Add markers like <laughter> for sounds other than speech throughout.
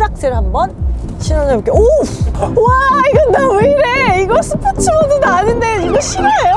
풀악셀 한번 신어볼게요. 오! 와, 이건 나 왜 이래? 이거 스포츠 모드도 아닌데 이거 싫어요?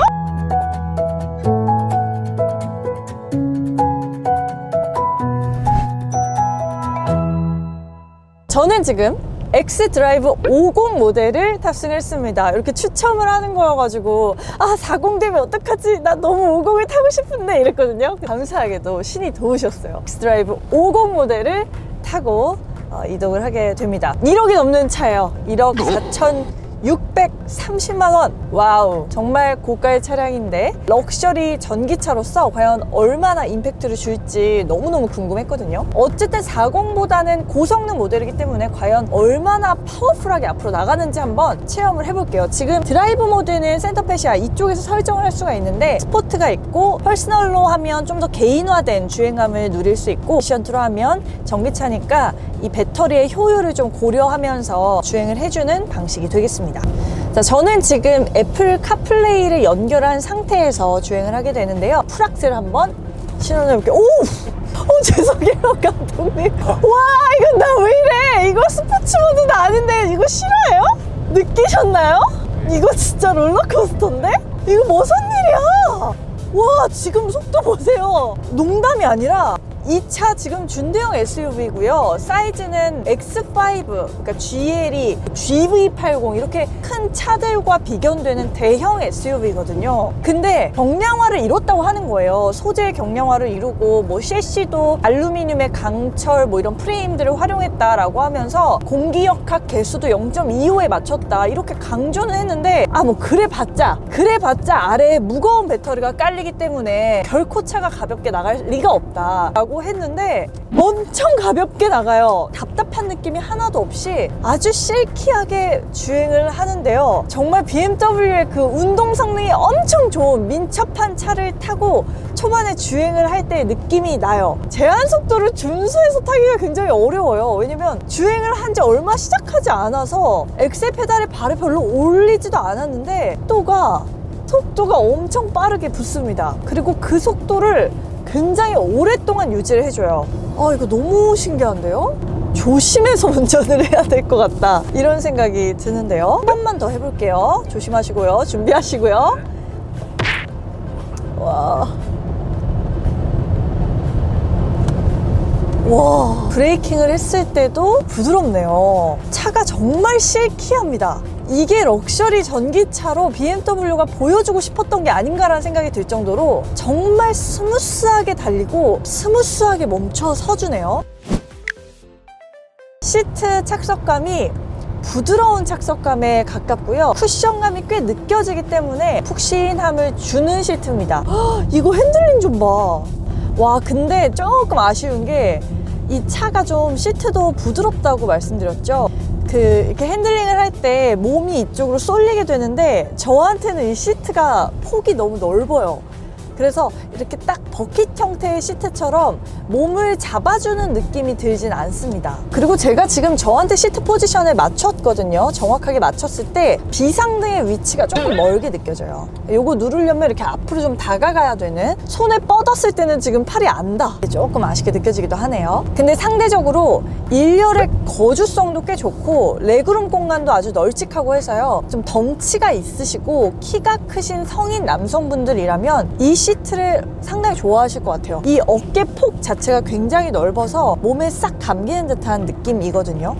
저는 지금 X 드라이브 50 모델을 탑승했습니다. 이렇게 추첨을 하는 거여가지고 아 40 되면 어떡하지? 나 너무 50을 타고 싶은데 이랬거든요. 감사하게도 신이 도우셨어요. X 드라이브 50 모델을 타고 어, 이동을 하게 됩니다. 1억이 넘는 차예요. 1억 4천 630만 원. 와우. 정말 고가의 차량인데 럭셔리 전기차로서 과연 얼마나 임팩트를 줄지 너무너무 궁금했거든요. 어쨌든 40보다는 고성능 모델이기 때문에 과연 얼마나 파워풀하게 앞으로 나가는지 한번 체험을 해볼게요. 지금 드라이브 모드는 센터페시아 이쪽에서 설정을 할 수가 있는데 스포트가 있고 퍼스널로 하면 좀 더 개인화된 주행감을 누릴 수 있고 미션 2로 하면 전기차니까 이 배터리의 효율을 좀 고려하면서 주행을 해주는 방식이 되겠습니다. 자, 저는 지금 애플 카플레이를 연결한 상태에서 주행을 하게 되는데요. 풀악셀 한번 신어볼게요. 오! 어, 죄송해요, 감독님. 와, 이건 나왜 이래? 이거 스포츠 모드도 아닌데 이거 싫어요? 느끼셨나요? 이거 진짜 롤러코스터인데? 이거 무슨 일이야? 와, 지금 속도 보세요. 농담이 아니라 이 차 지금 준대형 SUV고요. 사이즈는 X5, 그러니까 GLE, GV80 이렇게 큰 차들과 비견되는 대형 SUV거든요. 근데 경량화를 이뤘다고 하는 거예요. 소재 경량화를 이루고 뭐 셰시도 알루미늄의 강철 뭐 이런 프레임들을 활용했다라고 하면서 공기역학 개수도 0.25에 맞췄다 이렇게 강조는 했는데 아 뭐 그래 봤자 그래 봤자 아래에 무거운 배터리가 깔리기 때문에 결코 차가 가볍게 나갈 리가 없다라고 했는데 엄청 가볍게 나가요. 답답한 느낌이 하나도 없이 아주 실키하게 주행을 하는데요. 정말 BMW의 그 운동 성능이 엄청 좋은 민첩한 차를 타고 초반에 주행을 할 때 느낌이 나요. 제한 속도를 준수해서 타기가 굉장히 어려워요. 왜냐면 주행을 한 지 얼마 시작하지 않아서 엑셀 페달에 발을 별로 올리지도 않았는데 속도가 속도가 엄청 빠르게 붙습니다. 그리고 그 속도를 굉장히 오랫동안 유지를 해줘요. 아, 이거 너무 신기한데요? 조심해서 <laughs> 운전을 해야 될 것 같다. 이런 생각이 드는데요. 한 번만 더 해볼게요. 조심하시고요. 준비하시고요. 와. 와, 브레이킹을 했을 때도 부드럽네요. 차가 정말 실키합니다. 이게 럭셔리 전기차로 BMW가 보여주고 싶었던 게 아닌가라는 생각이 들 정도로 정말 스무스하게 달리고 스무스하게 멈춰 서주네요. 시트 착석감이 부드러운 착석감에 가깝고요. 쿠션감이 꽤 느껴지기 때문에 푹신함을 주는 시트입니다. 헉, <gasps> 이거 핸들링 좀 봐. 와, 근데 조금 아쉬운 게 이 차가 좀 시트도 부드럽다고 말씀드렸죠. 그 이렇게 핸들링을 할 때 몸이 이쪽으로 쏠리게 되는데 저한테는 이 시트가 폭이 너무 넓어요. 그래서 이렇게 딱 버킷 형태의 시트처럼 몸을 잡아주는 느낌이 들진 않습니다. 그리고 제가 지금 저한테 시트 포지션을 맞췄거든요. 정확하게 맞췄을 때 비상등의 위치가 조금 멀게 느껴져요. 요거 누르려면 이렇게 앞으로 좀 다가가야 되는 손에 뻗었을 때는 지금 팔이 안다. 조금 아쉽게 느껴지기도 하네요. 근데 상대적으로 일렬의 거주성도 꽤 좋고 레그룸 공간도 아주 널찍하고 해서요. 좀 덩치가 있으시고 키가 크신 성인 남성분들이라면 이 시트를 상당히 좋아하실 것 같아요. 이 어깨 폭 자체가 굉장히 넓어서 몸에 싹 감기는 듯한 느낌이거든요.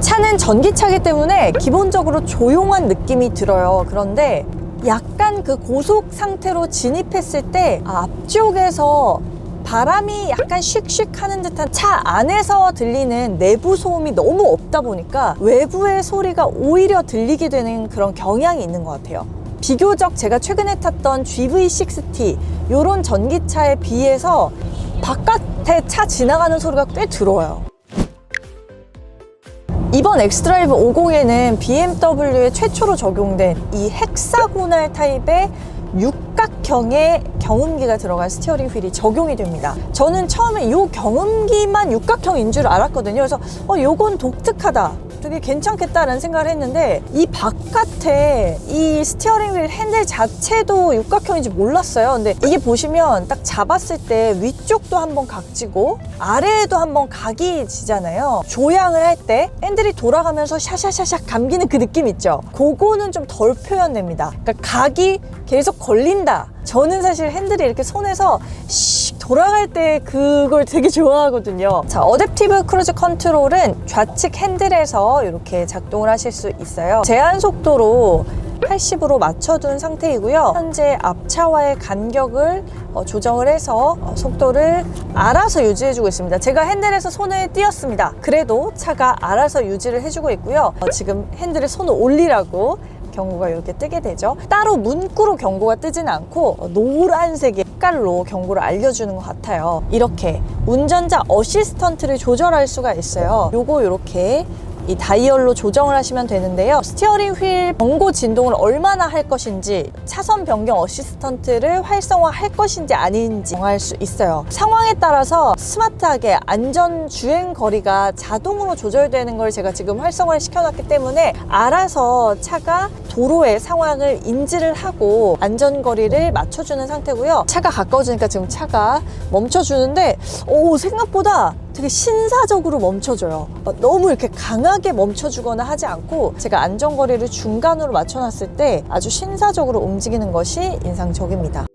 차는 전기차기 때문에 기본적으로 조용한 느낌이 들어요. 그런데 약간 그 고속 상태로 진입했을 때 앞쪽에서 바람이 약간 슉슉 하는 듯한 차 안에서 들리는 내부 소음이 너무 없다 보니까 외부의 소리가 오히려 들리게 되는 그런 경향이 있는 것 같아요. 비교적 제가 최근에 탔던 GV60T 요런 전기차에 비해서 바깥에 차 지나가는 소리가 꽤 들어요. 이번 엑스드라이브 50에는 BMW의 최초로 적용된 이 헥사고날 타입의 육각형의 경운기가 들어간 스티어링 휠이 적용이 됩니다. 저는 처음에 이 경운기만 육각형인 줄 알았거든요. 그래서 어, 요건 독특하다. 되게 괜찮겠다라는 생각을 했는데 이 바깥에 이 스티어링 휠 핸들 자체도 육각형인지 몰랐어요. 근데 이게 보시면 딱 잡았을 때 위쪽도 한번 각지고 아래에도 한번 각이 지잖아요. 조향을 할 때 핸들이 돌아가면서 샤샤샤샥 감기는 그 느낌 있죠. 그거는 좀 덜 표현됩니다. 그러니까 각이 계속 걸린다. 저는 사실 핸들이 이렇게 손에서 씩 돌아갈 때 그걸 되게 좋아하거든요. 자, 어댑티브 크루즈 컨트롤은 좌측 핸들에서 이렇게 작동을 하실 수 있어요. 제한 속도로 80으로 맞춰둔 상태이고요. 현재 앞차와의 간격을 어, 조정을 해서 어, 속도를 알아서 유지해주고 있습니다. 제가 핸들에서 손을 띄었습니다. 그래도 차가 알아서 유지를 해주고 있고요. 어, 지금 핸들에 손을 올리라고 경고가 이렇게 뜨게 되죠. 따로 문구로 경고가 뜨지는 않고 어, 노란색의 색깔로 경고를 알려주는 것 같아요. 이렇게 운전자 어시스턴트를 조절할 수가 있어요. 요거 이렇게 이 다이얼로 조정을 하시면 되는데요. 스티어링 휠 경고 진동을 얼마나 할 것인지 차선 변경 어시스턴트를 활성화할 것인지 아닌지 정할 수 있어요. 상황에 따라서 스마트하게 안전 주행 거리가 자동으로 조절되는 걸 제가 지금 활성화를 시켜놨기 때문에 알아서 차가 도로의 상황을 인지를 하고 안전거리를 맞춰주는 상태고요. 차가 가까워지니까 지금 차가 멈춰주는데 오 생각보다 되게 신사적으로 멈춰줘요. 어, 너무 이렇게 강하게 멈춰주거나 하지 않고 제가 안전거리를 중간으로 맞춰놨을 때 아주 신사적으로 움직이는 것이 인상적입니다.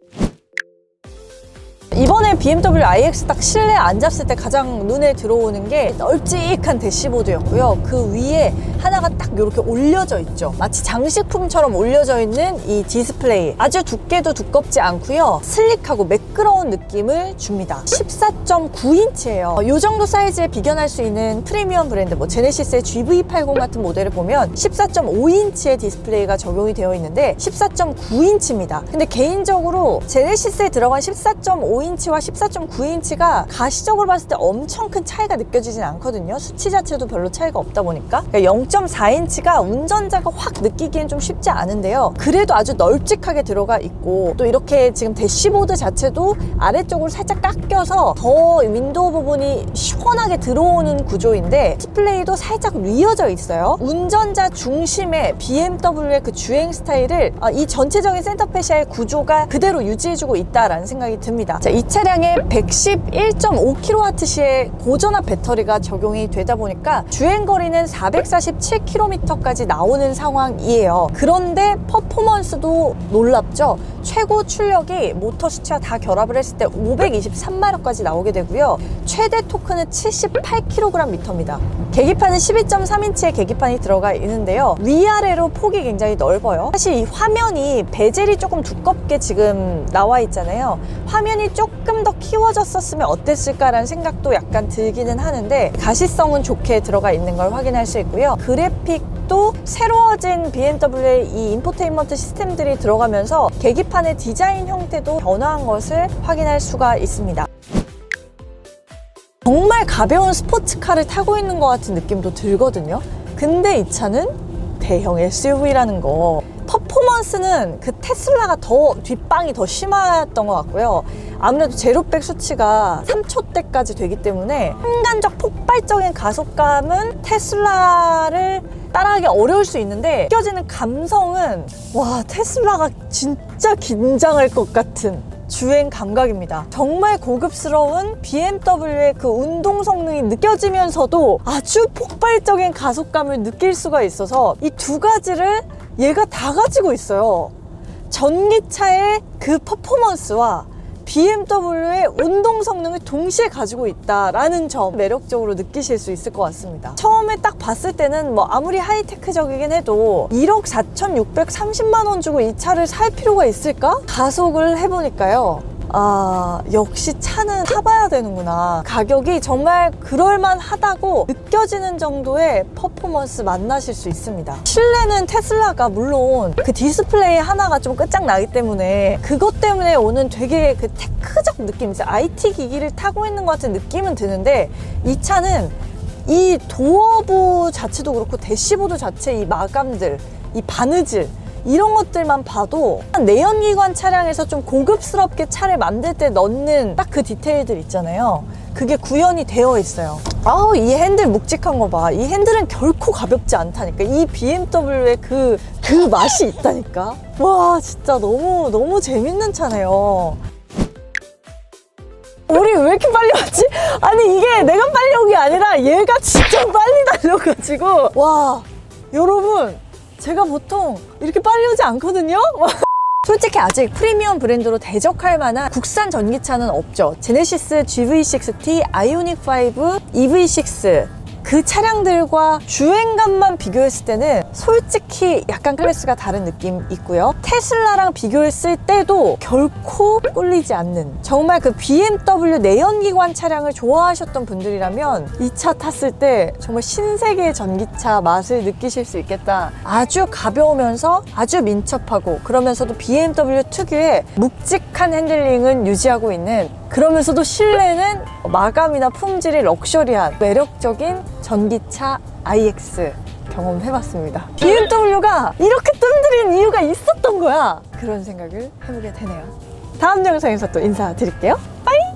이번에 BMW iX 딱 실내에 앉았을 때 가장 눈에 들어오는 게 널찍한 대시보드였고요. 그 위에 하나가 딱 이렇게 올려져 있죠. 마치 장식품처럼 올려져 있는 이 디스플레이. 아주 두께도 두껍지 않고요. 슬릭하고 매끄러운 느낌을 줍니다. 14.9인치예요. 이 정도 사이즈에 비견할 수 있는 프리미엄 브랜드, 뭐 제네시스의 GV80 같은 모델을 보면 14.5인치의 디스플레이가 적용이 되어 있는데 14.9인치입니다. 근데 개인적으로 제네시스에 들어간 14.5인치 와 14.9인치가 가시적으로 봤을 때 엄청 큰 차이가 느껴지진 않거든요. 수치 자체도 별로 차이가 없다 보니까. 그러니까 0.4인치가 운전자가 확 느끼기엔 좀 쉽지 않은데요. 그래도 아주 널찍하게 들어가 있고 또 이렇게 지금 대시보드 자체도 아래쪽으로 살짝 깎여서 더 윈도우 부분이 시원하게 들어오는 구조인데 디스플레이도 살짝 위어져 있어요. 운전자 중심의 BMW의 그 주행 스타일을 아, 이 전체적인 센터페시아의 구조가 그대로 유지해주고 있다라는 생각이 듭니다. 자, 이 차 량에 111.5kWh의 고전압 배터리가 적용이 되다 보니까 주행 거리는 447km까지 나오는 상황이에요. 그런데 퍼포먼스도 놀랍죠. 최고 출력이 모터 수치와 다 결합을 했을 때 523마력까지 나오게 되고요. 최대 토크는 78kgm입니다. 계기판은 12.3인치의 계기판이 들어가 있는데요. 위아래로 폭이 굉장히 넓어요. 사실 이 화면이 베젤이 조금 두껍게 지금 나와 있잖아요. 화면이 조금 더 키워졌었으면 어땠을까라는 생각도 약간 들기는 하는데 가시성은 좋게 들어가 있는 걸 확인할 수 있고요. 그래픽도 새로워진 BMW의 이 인포테인먼트 시스템들이 들어가면서 계기판의 디자인 형태도 변화한 것을 확인할 수가 있습니다. 정말 가벼운 스포츠카를 타고 있는 것 같은 느낌도 들거든요. 근데 이 차는 대형 SUV라는 거. 퍼포먼스는 그 테슬라가 더 뒷방이 더 심했던 것 같고요. 아무래도 제로백 수치가 3초대까지 되기 때문에 순간적 폭발적인 가속감은 테슬라를 따라하기 어려울 수 있는데 느껴지는 감성은 와 테슬라가 진짜 긴장할 것 같은 주행 감각입니다. 정말 고급스러운 BMW의 그 운동 성능이 느껴지면서도 아주 폭발적인 가속감을 느낄 수가 있어서 이 두 가지를 얘가 다 가지고 있어요. 전기차의 그 퍼포먼스와 BMW의 운동 성능을 동시에 가지고 있다라는 점 매력적으로 느끼실 수 있을 것 같습니다. 처음에 딱 봤을 때는 뭐 아무리 하이테크적이긴 해도 1억 4,630만 원 주고 이 차를 살 필요가 있을까? 가속을 해보니까요. 아, 역시 차는 타봐야 되는구나. 가격이 정말 그럴만하다고 느껴지는 정도의 퍼포먼스 만나실 수 있습니다. 실내는 테슬라가 물론 그 디스플레이 하나가 좀 끝장나기 때문에 그것 때문에 오는 되게 그 테크적 느낌, 있어요. IT 기기를 타고 있는 것 같은 느낌은 드는데 이 차는 이 도어부 자체도 그렇고 대시보드 자체 이 마감들, 이 바느질 이런 것들만 봐도 내연기관 차량에서 좀 고급스럽게 차를 만들 때 넣는 딱 그 디테일들 있잖아요. 그게 구현이 되어 있어요. 아우, 이 핸들 묵직한 거 봐. 이 핸들은 결코 가볍지 않다니까. 이 BMW의 그, 그 맛이 있다니까. 와, 진짜 너무, 너무 재밌는 차네요. 우리 왜 이렇게 빨리 왔지? 아니 이게 내가 빨리 온 게 아니라 얘가 진짜 빨리 달려가지고 와 여러분 제가 보통 이렇게 빨리 오지 않거든요? <laughs> 솔직히 아직 프리미엄 브랜드로 대적할 만한 국산 전기차는 없죠. 제네시스 GV6T, 아이오닉5, EV6 그 차량들과 주행감만 비교했을 때는 솔직히 약간 클래스가 다른 느낌 있고요. 테슬라랑 비교했을 때도 결코 꿀리지 않는 정말 그 BMW 내연기관 차량을 좋아하셨던 분들이라면 이 차 탔을 때 정말 신세계의 전기차 맛을 느끼실 수 있겠다. 아주 가벼우면서 아주 민첩하고 그러면서도 BMW 특유의 묵직한 핸들링은 유지하고 있는 그러면서도 실내는 마감이나 품질이 럭셔리한 매력적인 전기차 iX 경험해봤습니다. BMW가 이렇게 뜸들인 이유가 있었던 거야. 그런 생각을 해보게 되네요. 다음 영상에서 또 인사드릴게요. 빠이!